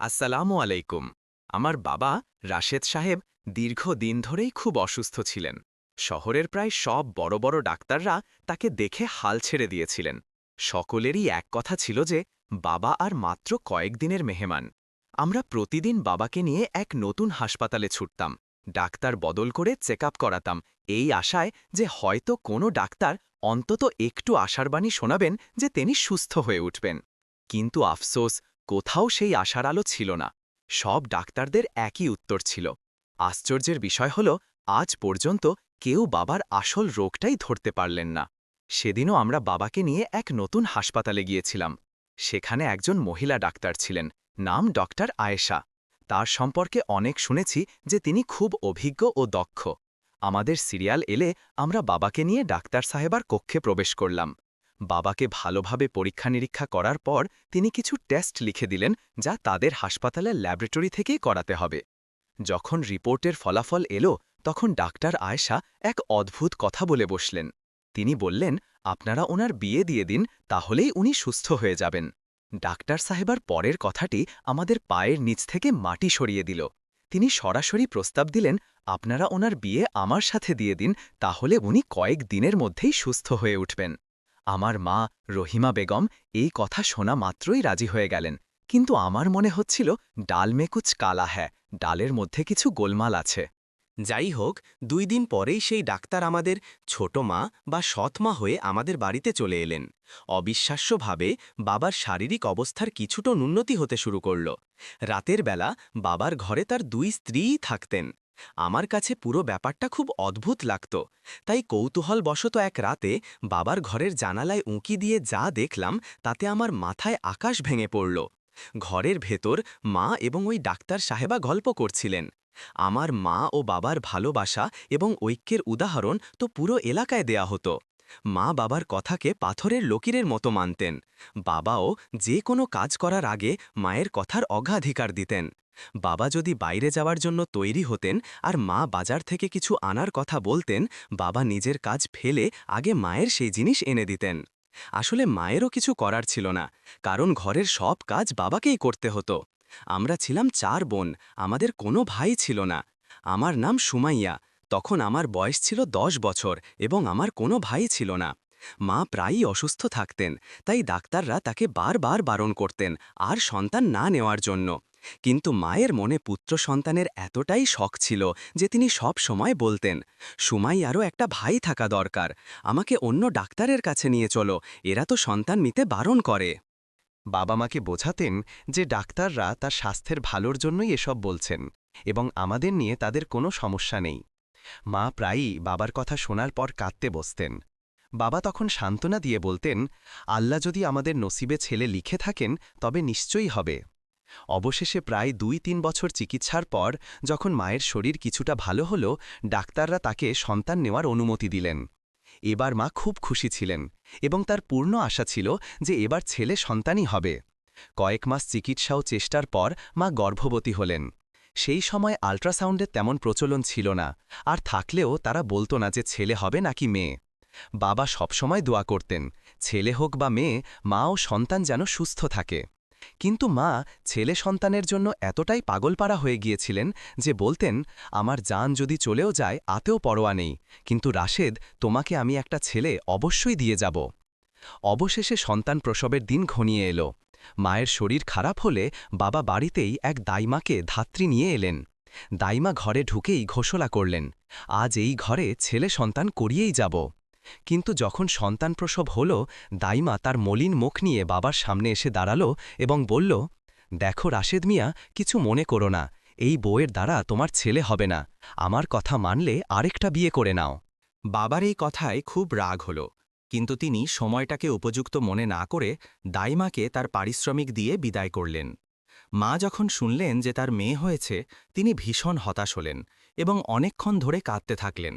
আসসালামু আলাইকুম। আমার বাবা রাশেদ সাহেব দীর্ঘ দিন ধরেই খুব অসুস্থ ছিলেন। শহরের প্রায় সব বড় বড় ডাক্তাররা তাকে দেখে হাল ছেড়ে দিয়েছিলেন। সকলেরই এক কথা ছিল যে, বাবা আর মাত্র কয়েকদিনের মেহমান। আমরা প্রতিদিন বাবাকে নিয়ে এক নতুন হাসপাতালে ছুটতাম। ডাক্তার বদল করে চেক করাতাম এই আশায় যে হয়তো কোনো ডাক্তার অন্তত একটু আশারবাণী শোনাবেন যে তিনি সুস্থ হয়ে উঠবেন। কিন্তু আফসোস কোথাও সেই আশার আলো ছিল না। সব ডাক্তারদের একই উত্তর ছিল। আশ্চর্যের বিষয় হল, আজ পর্যন্ত কেউ বাবার আসল রোগটাই ধরতে পারলেন না। সেদিনও আমরা বাবাকে নিয়ে এক নতুন হাসপাতালে গিয়েছিলাম। সেখানে একজন মহিলা ডাক্তার ছিলেন, নাম ডক্টর আয়েশা। তার সম্পর্কে অনেক শুনেছি যে তিনি খুব অভিজ্ঞ ও দক্ষ। আমাদের সিরিয়াল এলে আমরা বাবাকে নিয়ে ডাক্তার সাহেবার কক্ষে প্রবেশ করলাম। বাবাকে ভালোভাবে পরীক্ষা নিরীক্ষা করার পর তিনি কিছু টেস্ট লিখে দিলেন যা তাদের হাসপাতালের ল্যাবরেটরি থেকেই করাতে হবে। যখন রিপোর্টের ফলাফল এলো, তখন ডাক্তার আয়েশা এক অদ্ভুত কথা বলে বসলেন। তিনি বললেন, আপনারা ওনার বিয়ে দিয়ে দিন, তাহলেই উনি সুস্থ হয়ে যাবেন। ডাক্তার সাহেবার পরের কথাটি আমাদের পায়ের নিচ থেকে মাটি সরিয়ে দিল। তিনি সরাসরি প্রস্তাব দিলেন, আপনারা ওনার বিয়ে আমার সাথে দিয়ে দিন, তাহলে উনি কয়েক দিনের মধ্যেই সুস্থ হয়ে উঠবেন। আমার মা রহিমা বেগম এই কথা শোনা মাত্রই রাজি হয়ে গেলেন। কিন্তু আমার মনে হচ্ছিল ডাল মেকুচ কালা হ্যাঁ ডালের মধ্যে কিছু গোলমাল আছে। যাই হোক, দুই দিন পরেই সেই ডাক্তার আমাদের ছোট মা বা সৎ মা হয়ে আমাদের বাড়িতে চলে এলেন। অবিশ্বাস্যভাবে বাবার শারীরিক অবস্থার কিছুটা উন্নতি হতে শুরু করল। রাতের বেলা বাবার ঘরে তার দুই স্ত্রীই থাকতেন। আমার কাছে পুরো ব্যাপারটা খুব অদ্ভুত লাগত। তাই কৌতূহলবশত এক রাতে বাবার ঘরের জানালায় উঁকি দিয়ে যা দেখলাম, তাতে আমার মাথায় আকাশ ভেঙে পড়ল। ঘরের ভেতর মা এবং ওই ডাক্তার সাহেবা গল্প করছিলেন। আমার মা ও বাবার ভালোবাসা এবং ঐক্যের উদাহরণ তো পুরো এলাকায় দেয়া হতো। মা বাবার কথাকে পাথরের লকিরের মতো মানতেন। বাবাও যে কোনো কাজ করার আগে মায়ের কথার অগ্রাধিকার দিতেন। বাবা যদি বাইরে যাওয়ার জন্য তৈরি হতেন আর মা বাজার থেকে কিছু আনার কথা বলতেন, বাবা নিজের কাজ ফেলে আগে মায়ের সেই জিনিস এনে দিতেন। আসলে মায়েরও কিছু করার ছিল না, কারণ ঘরের সব কাজ বাবাকেই করতে হতো। আমরা ছিলাম চার বোন, আমাদের কোনো ভাই ছিল না। আমার নাম সুমাইয়া তখন আমার বয়স ছিল দশ বছর এবং আমার কোনো ভাই ছিল না। মা প্রায়ই অসুস্থ থাকতেন, তাই ডাক্তাররা তাকে বারবার বারণ করতেন আর সন্তান না নেওয়ার জন্য। কিন্তু মায়ের মনে পুত্র সন্তানের এতটাই শখ ছিল যে তিনি সব সময় বলতেন, সুমাই, আরও একটা ভাই থাকা দরকার, আমাকে অন্য ডাক্তারের কাছে নিয়ে চলো, এরা তো সন্তান নিতে বারণ করে। বাবা মাকে বোঝাতেন যে ডাক্তাররা তার স্বাস্থ্যের ভালোর জন্যই এসব বলছেন এবং আমাদের নিয়ে তাদের কোনো সমস্যা নেই। মা প্রায়ই বাবার কথা শোনার পর কাঁদতে বসতেন। বাবা তখন সান্ত্বনা দিয়ে বলতেন, আল্লাহ যদি আমাদের নসিবে ছেলে লিখে থাকেন, তবে নিশ্চয়ই হবে। অবশেষে প্রায় দুই তিন বছর চিকিৎসার পর যখন মায়ের শরীর কিছুটা ভালো হল, ডাক্তাররা তাকে সন্তান নেওয়ার অনুমতি দিলেন। এবার মা খুব খুশি ছিলেন এবং তার পূর্ণ আশা ছিল যে এবার ছেলে সন্তানই হবে। কয়েক মাস চিকিৎসা ও চেষ্টার পর মা গর্ভবতী হলেন। সেই সময় আল্ট্রাসাউন্ডের তেমন প্রচলন ছিল না, আর থাকলেও তারা বলতো না যে ছেলে হবে নাকি মেয়ে। বাবা সবসময় দোয়া করতেন, ছেলে হোক বা মেয়ে, মা ও সন্তান যেন সুস্থ থাকে। কিন্তু মা ছেলে সন্তানের জন্য এতটাই পাগলপাড়া হয়ে গিয়েছিলেন যে বলতেন, আমার যান যদি চলেও যায়, আতেও পরোয়া নেই। কিন্তু রাশেদ, তোমাকে আমি একটা ছেলে অবশ্যই দিয়ে যাব। অবশেষে সন্তান প্রসবের দিন ঘনিয়ে এলো। মায়ের শরীর খারাপ হলে বাবা বাড়িতেই এক দাইমাকে ধাত্রী নিয়ে এলেন। দাইমা ঘরে ঢুকেই ঘোষণা করলেন, আজ এই ঘরে ছেলে সন্তান করিয়েই যাব। কিন্তু যখন সন্তান প্রসব হল, দাইমা তার মলিন মুখ নিয়ে বাবার সামনে এসে দাঁড়াল এবং বলল, দেখো রাশেদ মিয়া, কিছু মনে করো না, এই বউয়ের দ্বারা তোমার ছেলে হবে না। আমার কথা মানলে আরেকটা বিয়ে করে নাও। বাবার এই কথায় খুব রাগ হল। কিন্তু তিনি সময়টাকে উপযুক্ত মনে না করে দাইমাকে তার পারিশ্রমিক দিয়ে বিদায় করলেন। মা যখন শুনলেন যে তার মেয়ে হয়েছে, তিনি ভীষণ হতাশ হলেন এবং অনেকক্ষণ ধরে কাঁদতে থাকলেন।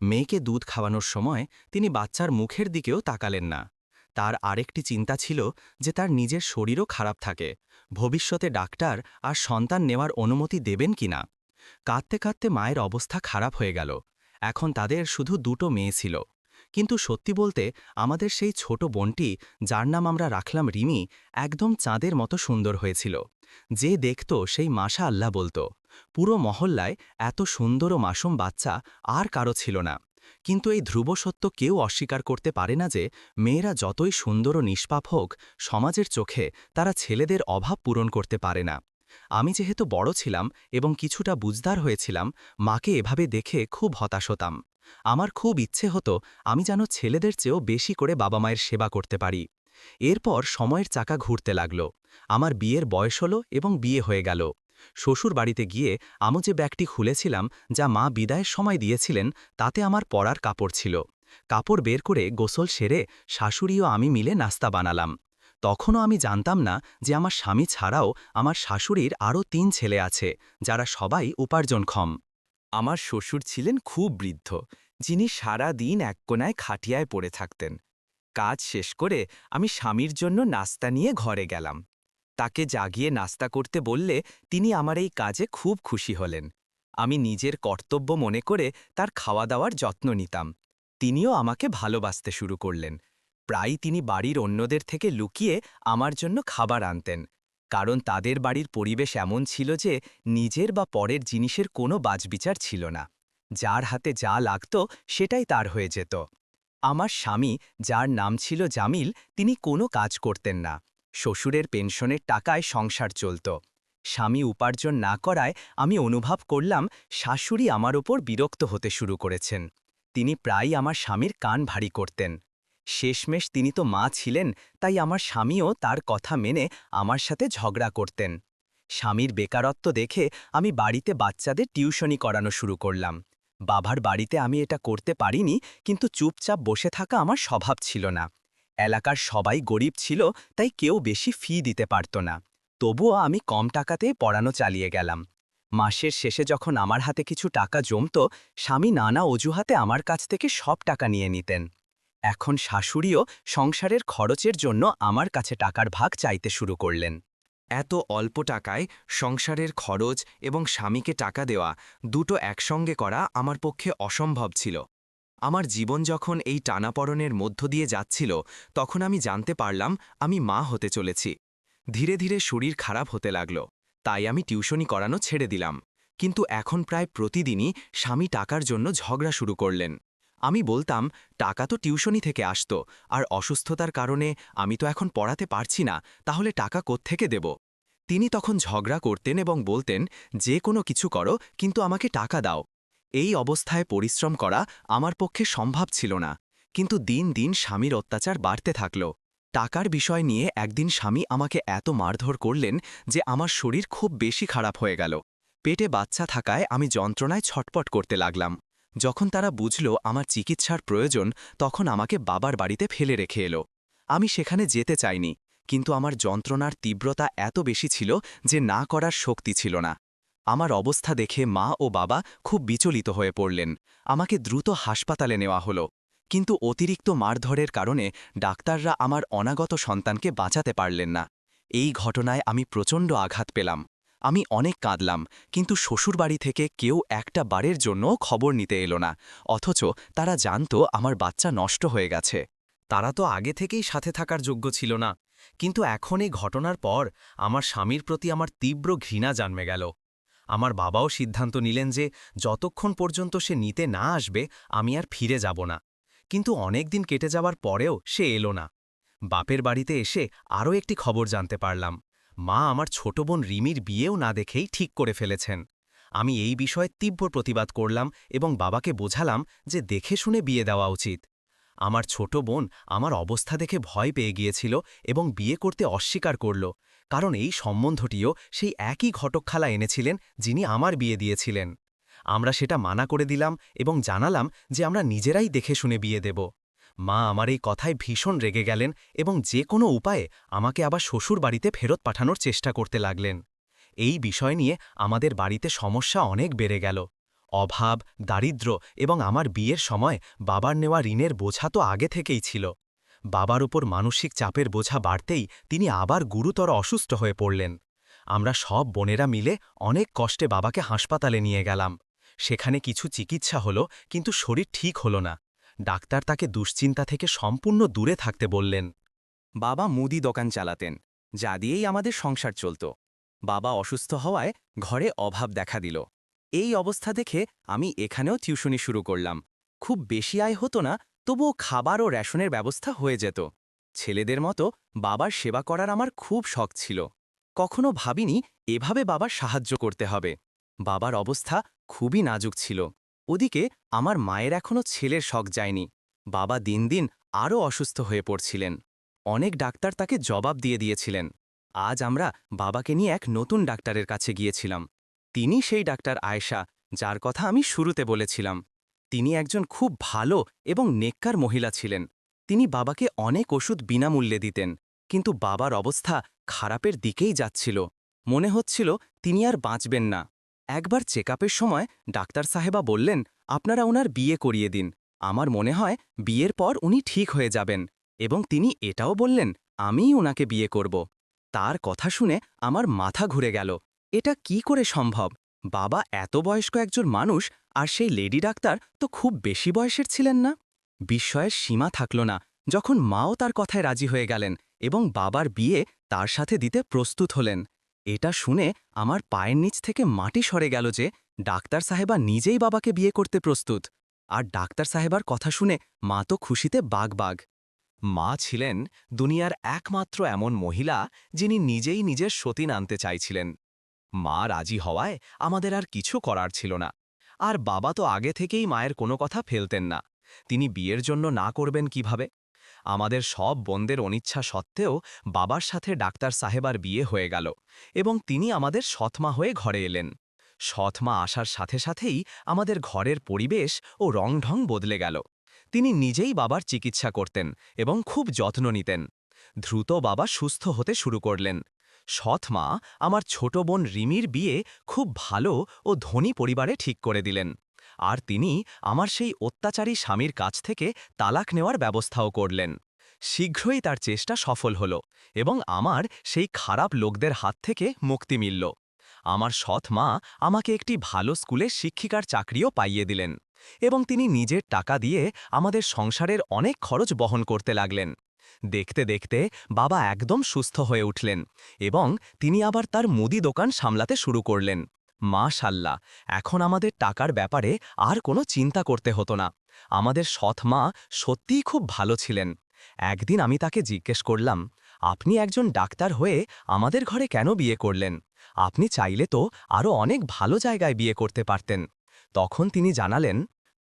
মেয়েকে দুধ খাওয়ানোর সময় তিনি বাচ্চার মুখের দিকেও তাকালেন না। তার আরেকটি চিন্তা ছিল যে তার নিজের শরীরও খারাপ থাকে। ভবিষ্যতে ডাক্তার আর সন্তান নেওয়ার অনুমতি দেবেন কিনা? কাঁদতে কাঁদতে মায়ের অবস্থা খারাপ হয়ে গেল। এখন তাদের শুধু দুটো মেয়ে ছিল। কিন্তু সত্যি বলতে আমাদের সেই ছোট বোনটি, যার নাম আমরা রাখলাম রিমি, একদম চাঁদের মতো সুন্দর হয়েছিল। যে দেখত সেই মাশা আল্লাহ বলতো। পুরো মহল্লায় এত সুন্দর ও মাসুম বাচ্চা আর কারও ছিল না। কিন্তু এই ধ্রুব সত্য কেউ অস্বীকার করতে পারে না যে, মেয়েরা যতই সুন্দর ও নিষ্পাপ হোক, সমাজের চোখে তারা ছেলেদের অভাব পূরণ করতে পারে না। আমি যেহেতু বড় ছিলাম এবং কিছুটা বুঝদার হয়েছিলাম, মাকে এভাবে দেখে খুব হতাশ হতাম। আমার খুব ইচ্ছে হতো আমি যেন ছেলেদের চেয়েও বেশি করে বাবা মায়ের সেবা করতে পারি। এরপর সময়ের চাকা ঘুরতে লাগল। আমার বিয়ের বয়স হলো এবং বিয়ে হয়ে গেল। শ্বশুর বাড়িতে গিয়ে আমি যে ব্যাগটি খুলেছিলাম, যা মা বিদায়ের সময় দিয়েছিলেন, তাতে আমার পরার কাপড় ছিল। কাপড় বের করে গোসল সেরে শাশুড়ি ও আমি মিলে নাস্তা বানালাম। তখনও আমি জানতাম না যে আমার স্বামী ছাড়াও আমার শাশুড়ির আরও তিন ছেলে আছে, যারা সবাই উপার্জনক্ষম আমার শ্বশুর ছিলেন খুব বৃদ্ধ, যিনি সারা দিন এক কোনায় খাটিয়ায় পড়ে থাকতেন। কাজ শেষ করে আমি স্বামীর জন্য নাস্তা নিয়ে ঘরে গেলাম। তাকে জাগিয়ে নাস্তা করতে বললে তিনি আমার এই কাজে খুব খুশি হলেন। আমি নিজের কর্তব্য মনে করে তার খাওয়া দাওয়ার যত্ন নিতাম। তিনিও আমাকে ভালোবাসতে শুরু করলেন। প্রায় তিনি বাড়ির অন্যদের থেকে লুকিয়ে আমার জন্য খাবার আনতেন, কারণ তাদের বাড়ির পরিবেশ এমন ছিল যে নিজের বা পরের জিনিসের কোনো বাজবিচার ছিল না। যার হাতে যা লাগত সেটাই তার হয়ে যেত। আমার স্বামী, যার নাম ছিল জামিল, তিনি কোনো কাজ করতেন না। শ্বশুরের পেনশনের টাকায় সংসার চলত। স্বামী উপার্জন না করায় আমি অনুভব করলাম শাশুড়ি আমার ওপর বিরক্ত হতে শুরু করেছেন। তিনি প্রায়ই আমার স্বামীর কান ভারী করতেন। শেষমেশ তিনি তো মা ছিলেন, তাই আমার স্বামীও তার কথা মেনে আমার সাথে ঝগড়া করতেন। স্বামীর বেকারত্ব দেখে আমি বাড়িতে বাচ্চাদের টিউশনি করানো শুরু করলাম। বাবার বাড়িতে আমি এটা করতে পারিনি, কিন্তু চুপচাপ বসে থাকা আমার স্বভাব ছিল না। এলাকার সবাই গরিব ছিল, তাই কেউ বেশি ফি দিতে পারত না। তবুও আমি কম টাকাতেই পড়ানো চালিয়ে গেলাম। মাসের শেষে যখন আমার হাতে কিছু টাকা জমত, স্বামী নানা অজুহাতে আমার কাছ থেকে সব টাকা নিয়ে নিতেন। এখন শাশুড়িও সংসারের খরচের জন্য আমার কাছে টাকার ভাগ চাইতে শুরু করলেন। এত অল্প টাকায় সংসারের খরচ এবং স্বামীকে টাকা দেওয়া দুটো একসঙ্গে করা আমার পক্ষে অসম্ভব ছিল। আমার জীবন যখন এই টানাপড়নের মধ্য দিয়ে যাচ্ছিল, তখন আমি জানতে পারলাম আমি মা হতে চলেছি। ধীরে ধীরে শরীর খারাপ হতে লাগল, তাই আমি টিউশনি করানো ছেড়ে দিলাম। কিন্তু এখন প্রায় প্রতিদিনই স্বামী টাকার জন্য ঝগড়া শুরু করলেন। আমি বলতাম, টাকা তো টিউশনি থেকে আসতো, আর অসুস্থতার কারণে আমি তো এখন পড়াতে পারছি না, তাহলে টাকা কোত্থেকে দেব? তিনি তখন ঝগড়া করতেন এবং বলতেন, যে কোনো কিছু করো, কিন্তু আমাকে টাকা দাও। এই অবস্থায় পরিশ্রম করা আমার পক্ষে সম্ভব ছিল না। কিন্তু দিন দিন স্বামীর অত্যাচার বাড়তে থাকল। টাকার বিষয় নিয়ে একদিন স্বামী আমাকে এত মারধর করলেন যে আমার শরীর খুব বেশি খারাপ হয়ে গেল। পেটে বাচ্চা থাকায় আমি যন্ত্রণায় ছটপট করতে লাগলাম। যখন তারা বুঝল আমার চিকিৎসার প্রয়োজন, তখন আমাকে বাবার বাড়িতে ফেলে রেখে এলো। আমি সেখানে যেতে চাইনি, কিন্তু আমার যন্ত্রণার তীব্রতা এত বেশি ছিল যে না করার শক্তি ছিল না। আমার অবস্থা দেখে মা ও বাবা খুব বিচলিত হয়ে পড়লেন। আমাকে দ্রুত হাসপাতালে নেওয়া হলো, কিন্তু অতিরিক্ত মারধরের কারণে ডাক্তাররা আমার অনাগত সন্তানকে বাঁচাতে পারলেন না। এই ঘটনায় আমি প্রচণ্ড আঘাত পেলাম। আমি অনেক কাঁদলাম, কিন্তু শ্বশুরবাড়ি থেকে কেউ একটা বারের জন্য খবর নিতে এলো না, অথচ তারা জানত আমার বাচ্চা নষ্ট হয়ে গেছে। তারা তো আগে থেকেই সাথে থাকার যোগ্য ছিল না, কিন্তু এখন এই ঘটনার পর আমার স্বামীর প্রতি আমার তীব্র ঘৃণা জন্মে গেল। আমার বাবাও সিদ্ধান্ত নিলেন যে যতক্ষণ পর্যন্ত সে নিতে না আসবে, আমি আর ফিরে যাব না, কিন্তু অনেক দিন কেটে যাওয়ার পরেও সে এলো না। বাপের বাড়িতে এসে আরও একটি খবর জানতে পারলাম। মা আমার ছোট বোন রিমির বিয়েও না দেখেই ঠিক করে ফেলেছেন। আমি এই বিষয়ে তীব্র প্রতিবাদ করলাম এবং বাবাকে বোঝালাম যে দেখে শুনে বিয়ে দেওয়া উচিত। আমার ছোট বোন আমার অবস্থা দেখে ভয় পেয়ে গিয়েছিল এবং বিয়ে করতে অস্বীকার করল, কারণ এই সম্বন্ধটিও সেই একই ঘটকখালা এনেছিলেন যিনি আমার বিয়ে দিয়েছিলেন। আমরা সেটা মানা করে দিলাম এবং জানালাম যে আমরা নিজেরাই দেখে শুনে বিয়ে দেব। মা আমার এই কথায় ভীষণ রেগে গেলেন এবং যে কোনো উপায়ে আমাকে আবার শ্বশুর বাড়িতে ফেরত পাঠানোর চেষ্টা করতে লাগলেন। এই বিষয় নিয়ে আমাদের বাড়িতে সমস্যা অনেক বেড়ে গেল। অভাব দারিদ্র্য এবং আমার বিয়ের সময় বাবার নেওয়া ঋণের বোঝা তো আগে থেকেই ছিল। বাবার উপর মানসিক চাপের বোঝা বাড়তেই তিনি আবার গুরুতর অসুস্থ হয়ে পড়লেন। আমরা সব বোনেরা মিলে অনেক কষ্টে বাবাকে হাসপাতালে নিয়ে গেলাম। সেখানে কিছু চিকিৎসা হলো, কিন্তু শরীর ঠিক হলো না। ডাক্তার তাকে দুশ্চিন্তা থেকে সম্পূর্ণ দূরে থাকতে বললেন, বাবা মুদি দোকান চালাতেন, যা দিয়েই আমাদের সংসার চলত। বাবা অসুস্থ হওয়ায় ঘরে অভাব দেখা দিল। এই অবস্থা দেখে আমি এখানেও টিউশনি শুরু করলাম। খুব বেশি আয় হতো না, তবুও খাবার ও রেশনের ব্যবস্থা হয়ে যেত। ছেলেদের মতো বাবার সেবা করার আমার খুব শখ ছিল। কখনো ভাবিনি এভাবে বাবার সাহায্য করতে হবে। বাবার অবস্থা খুবই নাজুক ছিল। ওদিকে আমার মায়ের এখনও ছেলের শখ যায়নি। বাবা দিন দিন আরও অসুস্থ হয়ে পড়ছিলেন। অনেক ডাক্তার তাকে জবাব দিয়ে দিয়েছিলেন। আজ আমরা বাবাকে নিয়ে এক নতুন ডাক্তারের কাছে গিয়েছিলাম। তিনি সেই ডাক্তার আয়েশা, যার কথা আমি শুরুতে বলেছিলাম। তিনি একজন খুব ভালো এবং নেককার মহিলা ছিলেন। তিনি বাবাকে অনেক ওষুধ বিনামূল্যে দিতেন, কিন্তু বাবার অবস্থা খারাপের দিকেই যাচ্ছিল। মনে হচ্ছিল তিনি আর বাঁচবেন না। একবার চেকআপের সময় ডাক্তার সাহেবা বললেন, আপনারা ওনার বিয়ে করিয়ে দিন। আমার মনে হয় বিয়ের পর উনি ঠিক হয়ে যাবেন। এবং তিনি এটাও বললেন, আমিই ওনাকে বিয়ে করব। তার কথা শুনে আমার মাথা ঘুরে গেল। এটা কি করে সম্ভব? বাবা এত বয়স্ক একজন মানুষ, আর সেই লেডি ডাক্তার তো খুব বেশি বয়সের ছিলেন না। বিস্ময়ের সীমা থাকল না, যখন মাও তার কথায় রাজি হয়ে গেলেন এবং বাবার বিয়ে তার সাথে দিতে প্রস্তুত হলেন। এটা শুনে আমার পায়ের নিচ থেকে মাটি সরে গেল যে ডাক্তার সাহেবা নিজেই বাবাকে বিয়ে করতে প্রস্তুত। আর ডাক্তার সাহেবার কথা শুনে মা তো খুশিতে বাগ বাগ মা ছিলেন দুনিয়ার একমাত্র এমন মহিলা যিনি নিজেই নিজের সতীন আনতে চাইছিলেন। মা রাজি হওয়ায় আমাদের আর কিছু করার ছিল না। আর বাবা তো আগে থেকেই মায়ের কোনো কথা ফেলতেন না। তিনি বিয়ের জন্য না করবেন কীভাবে? আমাদের সব বোনদের অনিচ্ছা সত্ত্বেও বাবার সাথে ডাক্তার সাহেবার বিয়ে হয়ে গেল এবং তিনি আমাদের সৎমা হয়ে ঘরে এলেন। সৎমা আসার সাথে সাথেই আমাদের ঘরের পরিবেশ ও রংঢং বদলে গেল। তিনি নিজেই বাবার চিকিৎসা করতেন এবং খুব যত্ন নিতেন। দ্রুত বাবা সুস্থ হতে শুরু করলেন। সৎমা আমার ছোট বোন রিমির বিয়ে খুব ভালো ও ধনী পরিবারে ঠিক করে দিলেন। আর তিনি আমার সেই অত্যাচারী স্বামীর কাছ থেকে তালাক নেওয়ার ব্যবস্থাও করলেন। শীঘ্রই তার চেষ্টা সফল হল এবং আমার সেই খারাপ লোকদের হাত থেকে মুক্তি মিলল। আমার সৎ মা আমাকে একটি ভালো স্কুলে শিক্ষিকার চাকরিও পাইয়ে দিলেন এবং তিনি নিজের টাকা দিয়ে আমাদের সংসারের অনেক খরচ বহন করতে লাগলেন। দেখতে দেখতে বাবা একদম সুস্থ হয়ে উঠলেন এবং তিনি আবার তার মুদি দোকান সামলাতে শুরু করলেন। মাশাল্লাহ, এখন আমাদের টাকার ব্যাপারে আর কোনো চিন্তা করতে হতো না। আমাদের সৎ মা সত্যিই খুব ভালো ছিলেন। একদিন আমি তাকে জিজ্ঞেস করলাম, আপনি একজন ডাক্তার হয়ে আমাদের ঘরে কেন বিয়ে করলেন? আপনি চাইলে তো আরও অনেক ভালো জায়গায় বিয়ে করতে পারতেন। তখন তিনি জানালেন,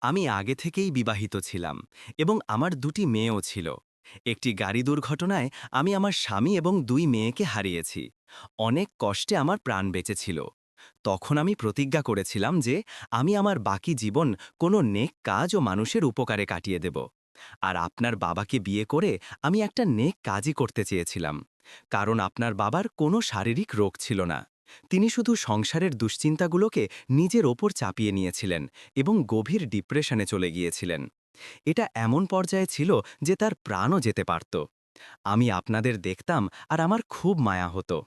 আমি আগে থেকেই বিবাহিত ছিলাম এবং আমার দুটি মেয়েও ছিল। একটি গাড়ি দুর্ঘটনায় আমি আমার স্বামী এবং দুই মেয়েকে হারিয়েছি। অনেক কষ্টে আমার প্রাণ বেঁচেছিল। তখন আমি প্রতিজ্ঞা করেছিলাম যে আমি আমার বাকি জীবন কোনো নেক কাজ ও মানুষের উপকারে কাটিয়ে দেব। আর আপনার বাবাকে বিয়ে করে আমি একটা নেক কাজই করতে চেয়েছিলাম, কারণ আপনার বাবার কোনো শারীরিক রোগ ছিল না। তিনি শুধু সংসারের দুশ্চিন্তাগুলোকে নিজের ওপর চাপিয়ে নিয়েছিলেন এবং গভীর ডিপ্রেশনে চলে গিয়েছিলেন। এটা এমন পর্যায়ে ছিল যে তার প্রাণও যেতে পারত। আমি আপনাদের দেখতাম আর আমার খুব মায়া হতো।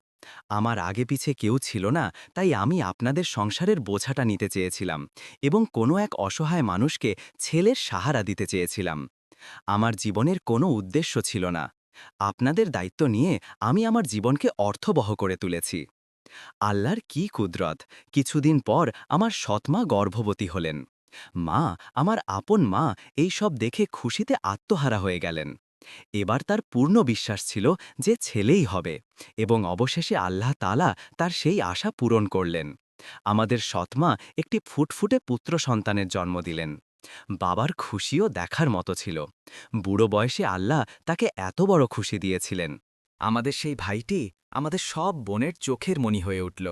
আমার আগে পিছে কেউ ছিল না, তাই আমি আপনাদের সংসারের বোঝাটা নিতে চেয়েছিলাম এবং কোনো এক অসহায় মানুষকে ছেলের সাহারা দিতে চেয়েছিলাম। আমার জীবনের কোনো উদ্দেশ্য ছিল না। আপনাদের দায়িত্ব নিয়ে আমি আমার জীবনকে অর্থবহ করে তুলেছি। আল্লাহর কি কুদরত! কিছুদিন পর আমার সৎমা গর্ভবতী হলেন। মা, আমার আপন মা, এই সব দেখে খুশিতে আত্মহারা হয়ে গেলেন। এবার তার পূর্ণ বিশ্বাস ছিল যে ছেলেই হবে এবং অবশেষে আল্লাহ তালা তার সেই আশা পূরণ করলেন। আমাদের সৎমা একটি ফুটফুটে পুত্র সন্তানের জন্ম দিলেন। বাবার খুশিও দেখার মতো ছিল। বুড়ো বয়সে আল্লাহ তাকে এত বড় খুশি দিয়েছিলেন। আমাদের সেই ভাইটি আমাদের সব বোনের চোখের মনি হয়ে উঠল।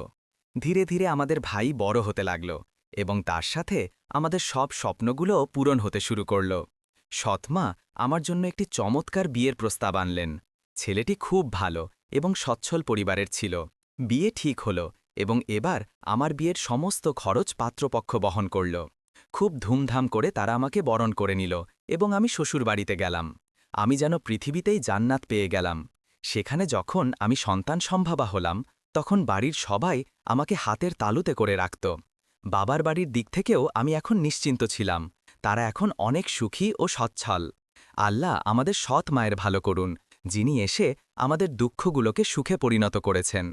ধীরে ধীরে আমাদের ভাই বড় হতে লাগল এবং তার সাথে আমাদের সব স্বপ্নগুলো পূরণ হতে শুরু করল। সৎমা আমার জন্য একটি চমৎকার বিয়ের প্রস্তাব আনলেন। ছেলেটি খুব ভালো এবং সচ্ছল পরিবারের ছিল। বিয়ে ঠিক হল এবং এবার আমার বিয়ের সমস্ত খরচ পাত্রপক্ষ বহন করল। খুব ধুমধাম করে তারা আমাকে বরণ করে নিল এবং আমি শ্বশুরবাড়িতে গেলাম। আমি যেন পৃথিবীতেই জান্নাত পেয়ে গেলাম। সেখানে যখন আমি সন্তান সম্ভাবা হলাম, তখন বাড়ির সবাই আমাকে হাতের তালুতে করে রাখত। বাবার বাড়ির দিক থেকেও আমি এখন নিশ্চিন্ত ছিলাম। তারা এখন অনেক সুখী ও সচ্ছল। আল্লাহ আমাদের সৎ মায়ের ভালো করুন, যিনি এসে আমাদের দুঃখগুলোকে সুখে পরিণত করেছেন।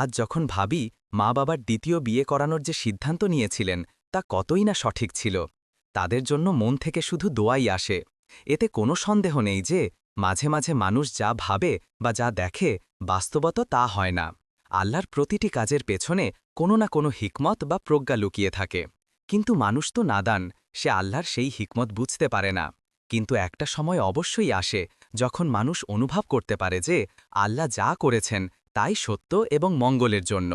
আজ যখন ভাবি মা বাবার দ্বিতীয় বিয়ে করানোর যে সিদ্ধান্ত নিয়েছিলেন, তা কতই না সঠিক ছিল, তাদের জন্য মন থেকে শুধু দোয়াই আসে। এতে কোনো সন্দেহ নেই যে, মাঝে মাঝে মানুষ যা ভাবে বা যা দেখে, বাস্তবত তা হয় না। আল্লাহর প্রতিটি কাজের পেছনে কোনো না কোনো হিকমত বা প্রজ্ঞা লুকিয়ে থাকে। কিন্তু মানুষ তো নাদান সে আল্লাহর সেই হিকমত বুঝতে পারে না। কিন্তু একটা সময় অবশ্যই আসে, যখন মানুষ অনুভব করতে পারে যে আল্লাহ যা করেছেন তাই সত্য এবং মঙ্গলের জন্য।